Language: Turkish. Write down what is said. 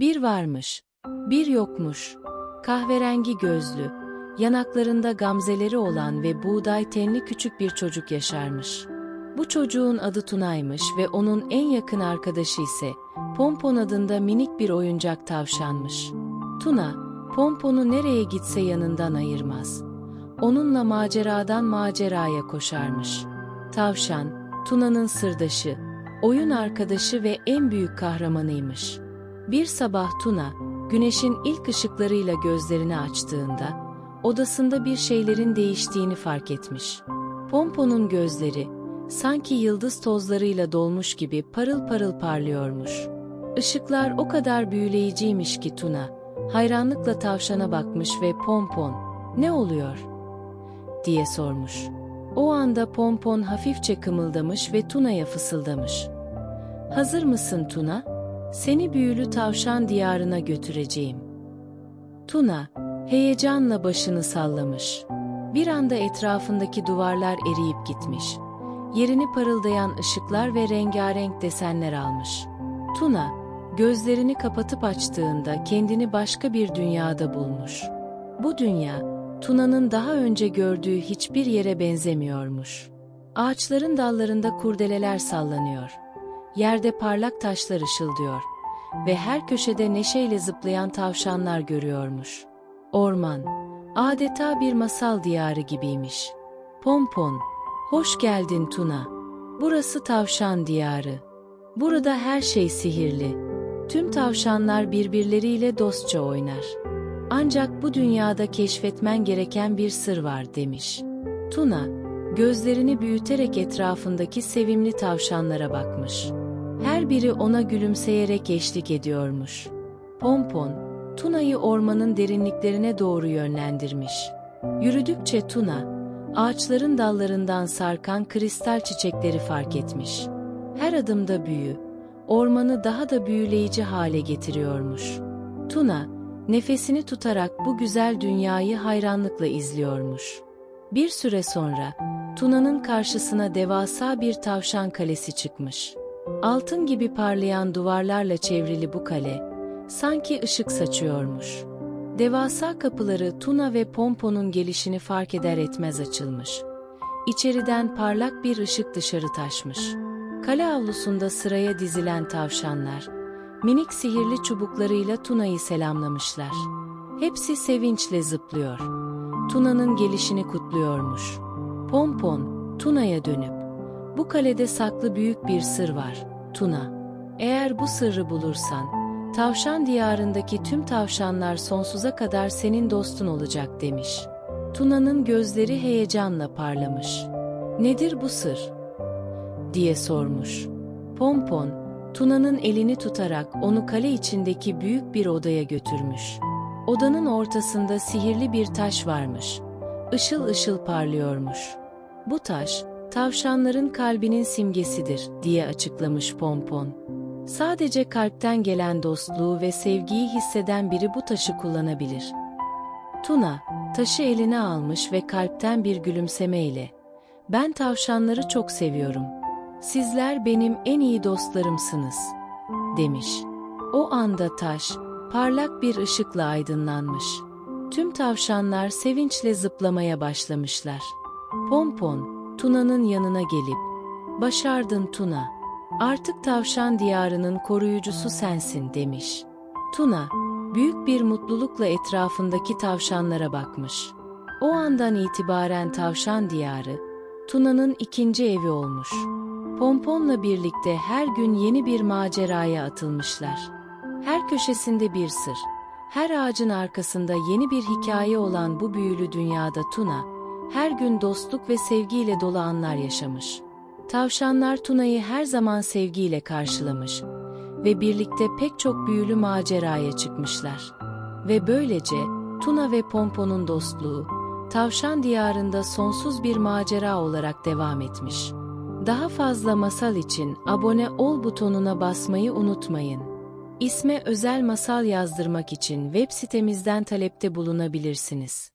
Bir varmış, bir yokmuş. Kahverengi gözlü, yanaklarında gamzeleri olan ve buğday tenli küçük bir çocuk yaşarmış. Bu çocuğun adı Tuna'ymış ve onun en yakın arkadaşı ise Pompon adında minik bir oyuncak tavşanmış. Tuna, Pompon'u nereye gitse yanından ayırmaz. Onunla maceradan maceraya koşarmış. Tavşan, Tuna'nın sırdaşı, oyun arkadaşı ve en büyük kahramanıymış. Bir sabah Tuna, güneşin ilk ışıklarıyla gözlerini açtığında, odasında bir şeylerin değiştiğini fark etmiş. Pompon'un gözleri, sanki yıldız tozlarıyla dolmuş gibi parıl parıl parlıyormuş. Işıklar o kadar büyüleyiciymiş ki Tuna, hayranlıkla tavşana bakmış ve Pompon, ne oluyor? diye sormuş. O anda Pompon hafifçe kımıldamış ve Tuna'ya fısıldamış. Hazır mısın Tuna? Seni büyülü tavşan diyarına götüreceğim. Tuna, heyecanla başını sallamış. Bir anda etrafındaki duvarlar eriyip gitmiş. Yerini parıldayan ışıklar ve rengarenk desenler almış. Tuna, gözlerini kapatıp açtığında kendini başka bir dünyada bulmuş. Bu dünya, Tuna'nın daha önce gördüğü hiçbir yere benzemiyormuş. Ağaçların dallarında kurdeleler sallanıyor. Yerde parlak taşlar ışıldıyor ve her köşede neşeyle zıplayan tavşanlar görüyormuş. Orman, adeta bir masal diyarı gibiymiş. Pompon, hoş geldin Tuna. Burası tavşan diyarı. Burada her şey sihirli. Tüm tavşanlar birbirleriyle dostça oynar. Ancak bu dünyada keşfetmen gereken bir sır var demiş. Tuna, gözlerini büyüterek etrafındaki sevimli tavşanlara bakmış. Her biri ona gülümseyerek eşlik ediyormuş. Pompon, Tuna'yı ormanın derinliklerine doğru yönlendirmiş. Yürüdükçe Tuna, ağaçların dallarından sarkan kristal çiçekleri fark etmiş. Her adımda büyü, ormanı daha da büyüleyici hale getiriyormuş. Tuna, nefesini tutarak bu güzel dünyayı hayranlıkla izliyormuş. Bir süre sonra, Tuna'nın karşısına devasa bir tavşan kalesi çıkmış. Altın gibi parlayan duvarlarla çevrili bu kale, sanki ışık saçıyormuş. Devasa kapıları Tuna ve Pompo'nun gelişini fark eder etmez açılmış. İçeriden parlak bir ışık dışarı taşmış. Kale avlusunda sıraya dizilen tavşanlar, minik sihirli çubuklarıyla Tuna'yı selamlamışlar. Hepsi sevinçle zıplıyor. Tuna'nın gelişini kutluyormuş. Pompon, Tuna'ya dönüp, bu kalede saklı büyük bir sır var, Tuna. Eğer bu sırrı bulursan, tavşan diyarındaki tüm tavşanlar sonsuza kadar senin dostun olacak demiş. Tuna'nın gözleri heyecanla parlamış. Nedir bu sır? diye sormuş. Pompon, Tuna'nın elini tutarak onu kale içindeki büyük bir odaya götürmüş. Odanın ortasında sihirli bir taş varmış. Işıl ışıl parlıyormuş. Bu taş, tavşanların kalbinin simgesidir diye açıklamış Pompon. Sadece kalpten gelen dostluğu ve sevgiyi hisseden biri bu taşı kullanabilir. Tuna, taşı eline almış ve kalpten bir gülümsemeyle, ben tavşanları çok seviyorum. Sizler benim en iyi dostlarımsınız, demiş. O anda taş, parlak bir ışıkla aydınlanmış. Tüm tavşanlar sevinçle zıplamaya başlamışlar. Pompon, Tuna'nın yanına gelip, başardın Tuna, artık tavşan diyarının koruyucusu sensin demiş. Tuna, büyük bir mutlulukla etrafındaki tavşanlara bakmış. O andan itibaren tavşan diyarı, Tuna'nın ikinci evi olmuş. Pompon'la birlikte her gün yeni bir maceraya atılmışlar. Her köşesinde bir sır, her ağacın arkasında yeni bir hikaye olan bu büyülü dünyada Tuna, her gün dostluk ve sevgiyle dolu anlar yaşamış. Tavşanlar Tuna'yı her zaman sevgiyle karşılamış ve birlikte pek çok büyülü maceraya çıkmışlar. Ve böylece Tuna ve Pompon'un dostluğu, tavşan diyarında sonsuz bir macera olarak devam etmiş. Daha fazla masal için abone ol butonuna basmayı unutmayın. İsme özel masal yazdırmak için web sitemizden talepte bulunabilirsiniz.